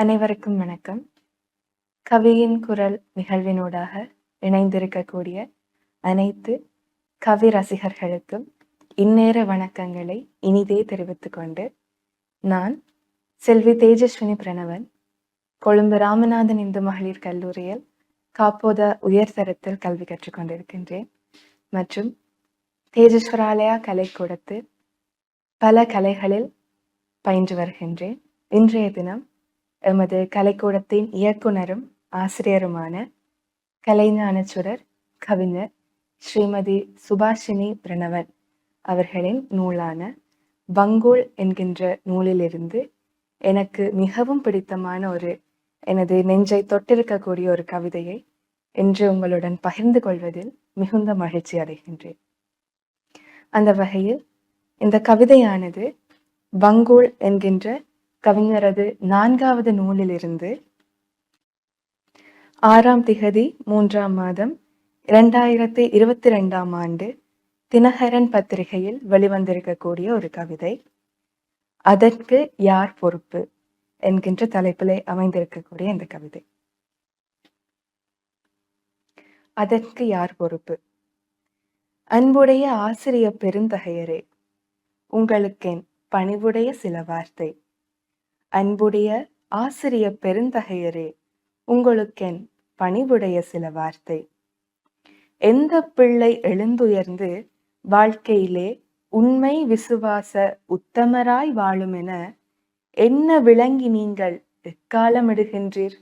அனைவருக்கும் வணக்கம். கவியின் குரல் நிகழ்வினூடாக இணைந்திருக்கக்கூடிய அனைத்து கவி ரசிகர்களுக்கும் இந்நேர வணக்கங்களை இனிதே தெரிவித்துக் கொண்டு நான் செல்வி தேஜஸ்வினி பிரணவன் கொழும்பு ராமநாதன் இந்து மகளிர் கல்லூரியில் காப்போத உயர்தரத்தில் கல்வி கற்றுக்கொண்டிருக்கின்றேன் மற்றும் தேஜஸ்வராலயா கலைக்கூடத்தில் பல கலைகளில் பயின்று வருகின்றேன். இன்றைய தினம் எமது கலைக்கூடத்தின் இயக்குனரும் ஆசிரியருமான கலைஞானச்சுரர் கவிஞர் ஸ்ரீமதி சுபாஷினி பிரணவன் அவர்களின் நூலான பங்கோல் என்கின்ற நூலிலிருந்து எனக்கு மிகவும் பிடித்தமான ஒரு எனது நெஞ்சை தொட்டிருக்கக்கூடிய ஒரு கவிதையை இன்று உங்களுடன் பகிர்ந்து கொள்வதில் மிகுந்த மகிழ்ச்சி அடைகின்றேன். அந்த வகையில் இந்த கவிதையானது பங்கோல் என்கின்ற கவிஞரது நான்காவது நூலிலிருந்து ஆறாம் திகதி மூன்றாம் மாதம் இரண்டாயிரத்தி இருபத்தி ரெண்டாம் ஆண்டு தினகரன் பத்திரிகையில் வெளிவந்திருக்கக்கூடிய ஒரு கவிதை அதற்கு யார் பொறுப்பு? என்கின்ற தலைப்பிலே அமைந்திருக்கக்கூடிய இந்த கவிதை. அதற்கு யார் பொறுப்பு? அன்புடைய ஆசிரிய பெருந்தகையரே உங்களுக்கென் பணிவுடைய சில வார்த்தை. அன்புடைய ஆசிரிய பெருந்தகையரே உங்களுக்கென் பணிவுடைய சில வார்த்தை. எந்த பிள்ளை எழுந்துயர்ந்து வாழ்க்கையிலே உண்மை விசுவாச உத்தமராய் வாழுமென என்ன விளங்கி நீங்கள் எக்காலமிடுகின்றீர்?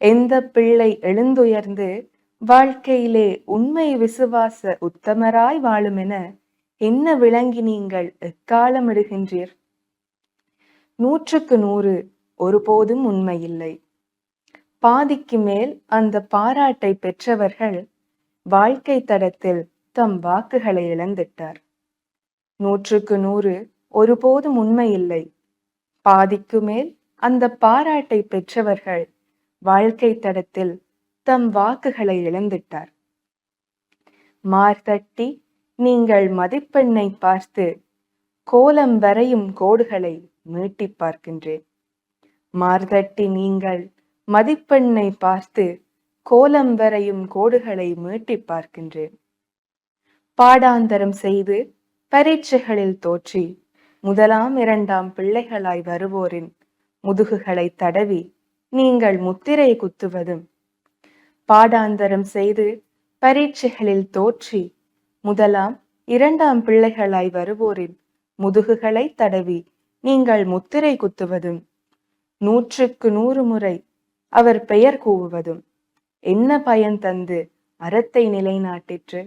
எந்த பிள்ளை எழுந்துயர்ந்து வாழ்க்கையிலே உண்மை விசுவாச உத்தமராய் வாழுமென என்ன விளங்கி நீங்கள் எக்காலமிடுகின்றீர்? நூற்றுக்கு நூறு ஒருபோதும் உண்மையில்லை. பாதிக்கு மேல் அந்த பாராட்டை பெற்றவர்கள் வாழ்க்கை தடத்தில் தம் வாக்குகளை இழந்துட்டார். நூற்றுக்கு நூறு ஒருபோதும் உண்மையில்லை. பாதிக்கு மேல் அந்த பாராட்டை பெற்றவர்கள் வாழ்க்கை தடத்தில் தம் வாக்குகளை இழந்துட்டார். மார்தட்டி நீங்கள் மதிப்பெண்ணை பார்த்து கோலம் வரையும் கோடுகளை மீட்டி பார்க்கின்றேன். மார்தட்டி நீங்கள் மதிப்பெண்ணை பார்த்து கோலம் வரையும் கோடுகளை மீட்டி பார்க்கின்றேன். பாடாந்தரம் செய்து பரீட்சைகளில் தோற்றி முதலாம் இரண்டாம் பிள்ளைகளாய் வருவோரின் முதுகுகளை தடவி நீங்கள் முத்திரை குத்துவதும் பாடாந்தரம் செய்து பரீட்சைகளில் தோற்றி முதலாம் இரண்டாம் பிள்ளைகளாய் வருவோரின் முதுகுகளை தடவி நீங்கள் முத்திரை குத்துவதும் நூற்றுக்கு நூறு முறை அவர் பெயர் கூவுவதும் என்ன பயன் தந்து அறத்தை நிலைநாட்டிற்று?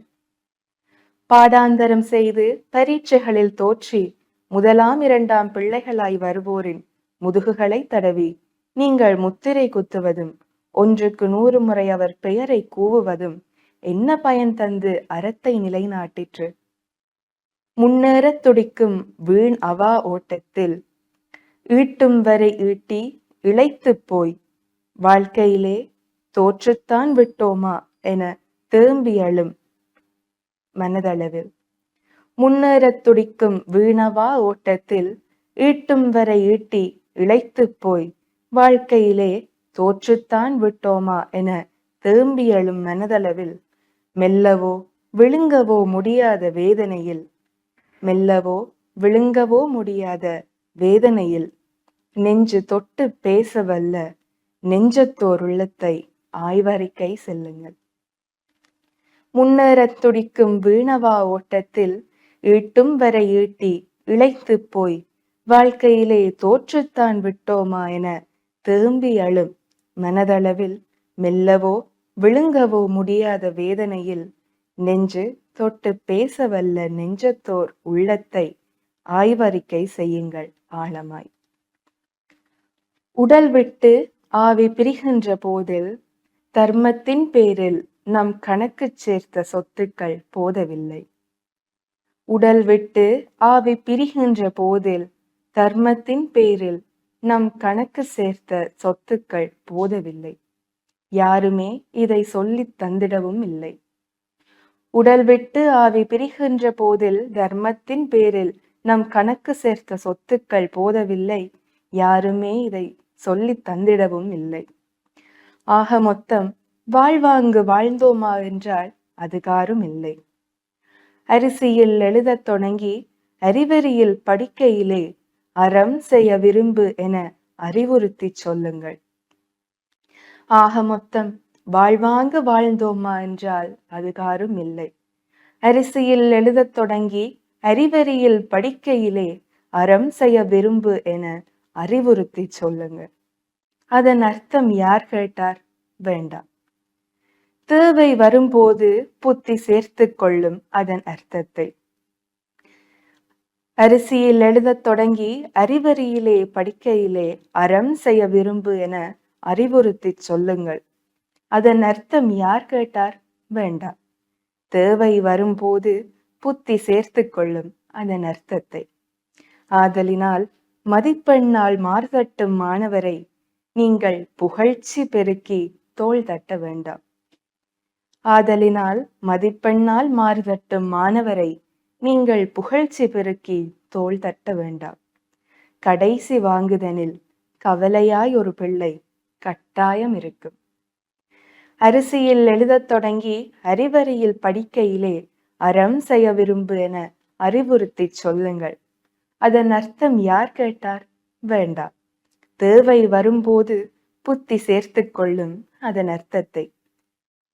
பாடாந்தரம் செய்து பரீட்சைகளில் தோற்றி முதலாம் இரண்டாம் பிள்ளைகளாய் வருவோரின் முதுகுகளை தடவி நீங்கள் முத்திரை குத்துவதும் ஒன்றுக்கு நூறு முறை அவர் பெயரை கூவுவதும் என்ன பயன் தந்து அறத்தை நிலைநாட்டிற்று? முன்னேறத் துடிக்கும் வீண் அவா ஓட்டத்தில். ஈட்டும் வரை ஈட்டி இழைத்து போய் வாழ்க்கையிலே தோற்றுத்தான் விட்டோமா என தேம்பியழும் மனதளவில். முன்னேறத் துடிக்கும் வீணவா ஓட்டத்தில் ஈட்டும் வரை ஈட்டி இழைத்து போய் வாழ்க்கையிலே தோற்றுத்தான் விட்டோமா என தேம்பியழும் மனதளவில் மெல்லவோ விழுங்கவோ முடியாத வேதனையில் மெல்லவோ விழுங்கவோ முடியாத வேதனையில் நெஞ்சு தொட்டு பேசவல்ல நெஞ்சத்தோர் உள்ளத்தை ஆய்வறிக்கை செல்லுங்கள். முன்னேறத் துடிக்கும் வீணவா ஓட்டத்தில் ஈட்டும் வரை ஈட்டி இழைத்து போய் வாழ்க்கையிலே தோற்றுத்தான் விட்டோமா என தேம்பி அழும் மனதளவில் மெல்லவோ விழுங்கவோ முடியாத வேதனையில் நெஞ்சு தொட்டு பேசவல்ல நெஞ்சத்தோர் உள்ளத்தை ஆய்வறிக்கை செய்யுங்கள் ஆழமாய். உடல் விட்டு ஆவி பிரிகின்ற போதில் தர்மத்தின் பேரில் நம் கணக்கு சேர்த்த சொத்துக்கள் போதவில்லை. உடல் விட்டு ஆவி பிரிகின்ற போதில் தர்மத்தின் பேரில் நம் கணக்கு சேர்த்த சொத்துக்கள் போதவில்லை. யாருமே இதை சொல்லித் தந்திடவும் இல்லை. உடல் விட்டு ஆவி பிரிகின்ற போதில் தர்மத்தின் பேரில் நம் கணக்கு சேர்த்த சொத்துக்கள் போதவில்லை. யாருமே இதை சொல்லித் தந்திடவும் இல்லை. ஆக மொத்தம் வாழ்வாங்கு வாழ்ந்தோமா என்றால் அதுகாரும் இல்லை. அரிசியில் எழுதத் தொடங்கி அறிவறியில் படிக்கையிலே அறம் செய்ய விரும்பு என அறிவுறுத்திச் சொல்லுங்கள். ஆக மொத்தம் வாழ்வாங்க வாழ்ந்தோமா என்றால் அதுகாரும் இல்லை. அரிசியில் எழுதத் தொடங்கி அறிவறியில் படிக்கையிலே அறம் செய்ய விரும்பு என அறிவுறுத்தி சொல்லுங்க அதன் அர்த்தம் யார் கேட்டார்? வேண்டாம். தேவை வரும்போது புத்தி சேர்த்து கொள்ளும் அதன் அர்த்தத்தை. அரிசியில் எழுதத் தொடங்கி அறிவறியிலே படிக்கையிலே அறம் செய்ய விரும்பு என அறிவுறுத்தி சொல்லுங்கள். அதன் அர்த்தம் யார் கேட்டார்? வேண்டாம். தேவை வரும்போது புத்தி சேர்த்து கொள்ளும் அதன் அர்த்தத்தை. ஆதலினால் மதிப்பெண்ணால் மார்தட்டும் மாணவரை நீங்கள் புகழ்ச்சி பெருக்கி தோள் தட்ட வேண்டாம். ஆதலினால் மதிப்பெண்ணால் மாறுதட்டும் மாணவரை நீங்கள் புகழ்ச்சி பெருக்கி தோள் தட்ட வேண்டாம். கடைசி வாங்குதனில் கவலையாய் ஒரு பிள்ளை கட்டாயம் இருக்கும். அரிசியில் எழுதத் தொடங்கி அறிவறையில் படிக்கையிலே அறம் செய்ய விரும்பு என அறிவுறுத்தி சொல்லுங்கள். அதன் அர்த்தம் யார் கேட்டார்? வேண்டாம். தேவை வரும்போது புத்தி சேர்த்து கொள்ளும் அதன் அர்த்தத்தை.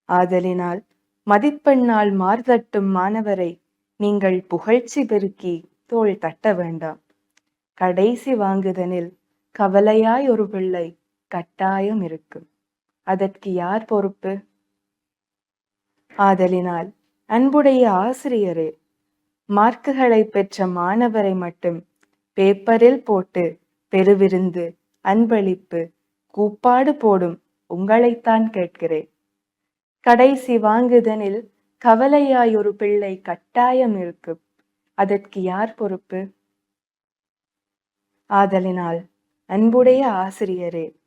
ஆதலினால் மதிப்பெண்ணால் மார்தட்டும் மாணவரை நீங்கள் புகழ்ச்சி பெருக்கி தோள் தட்ட வேண்டாம். கடைசி வாங்குதனில் கவலையாய் ஒரு பிள்ளை கட்டாயம் இருக்கும். அதற்கு யார் பொறுப்பு? ஆதலினால் அன்புடைய ஆசிரியரே மார்க்குகளை பெற்ற மாணவரை மட்டும் பேப்பரில் போட்டு பெருவிருந்து அன்பளிப்பு கூப்பாடு போடும் உங்களைத்தான் கேட்கிறேன். கடைசி வாங்குதனில் கவலையாய் ஒரு பிள்ளை கட்டாயம் இருக்கும். அதற்கு யார் பொறுப்பு? ஆதலினால் அன்புடைய ஆசிரியரே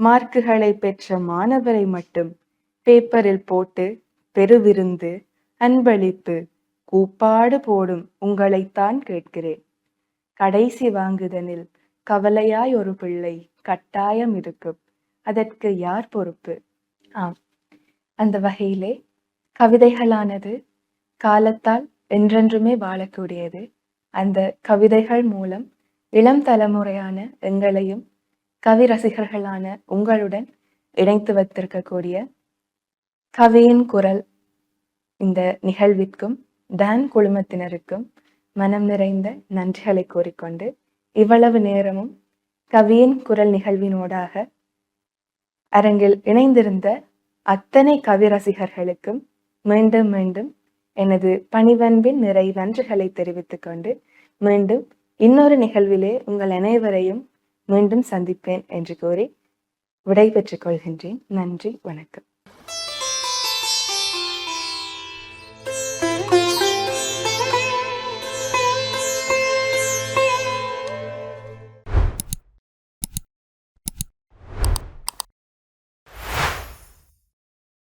மார்க்குகளை பெற்ற மாணவரை மட்டும் பேப்பரில் போட்டு பெருவிருந்து அன்பளிப்பு கூப்பாடு போடும் உங்களைத்தான் கேட்கிறேன். கடைசி வாங்குதனில் கவலையாய் ஒரு பிள்ளை கட்டாயம் இருக்கும். அதற்கு யார் பொறுப்பு? ஆம். அந்த வகையிலே கவிதைகளானது காலத்தால் என்றென்றுமே வாழக்கூடியது. அந்த கவிதைகள் மூலம் இளம் தலைமுறையான எங்களையும் கவி ரசிகர்களான உங்களுடன் இணைத்து வைத்திருக்கக்கூடிய கவியின் குரல் இந்த நிகழ்விற்கும் டான் குழுமத்தினருக்கும் மனம் நிறைந்த நன்றிகளை கூறிக்கொண்டு இவ்வளவு நேரமும் கவியின் குரல் நிகழ்வினோடாக அரங்கில் இணைந்திருந்த அத்தனை கவி ரசிகர்களுக்கும் மீண்டும் மீண்டும் எனது பணிவன்பின் நிறை நன்றிகளை தெரிவித்துக் கொண்டு மீண்டும் இன்னொரு நிகழ்விலே உங்கள் அனைவரையும் மீண்டும் சந்திப்பேன் என்று கூறி விடைபெற்றுக் கொள்கின்றேன். நன்றி வணக்கம்.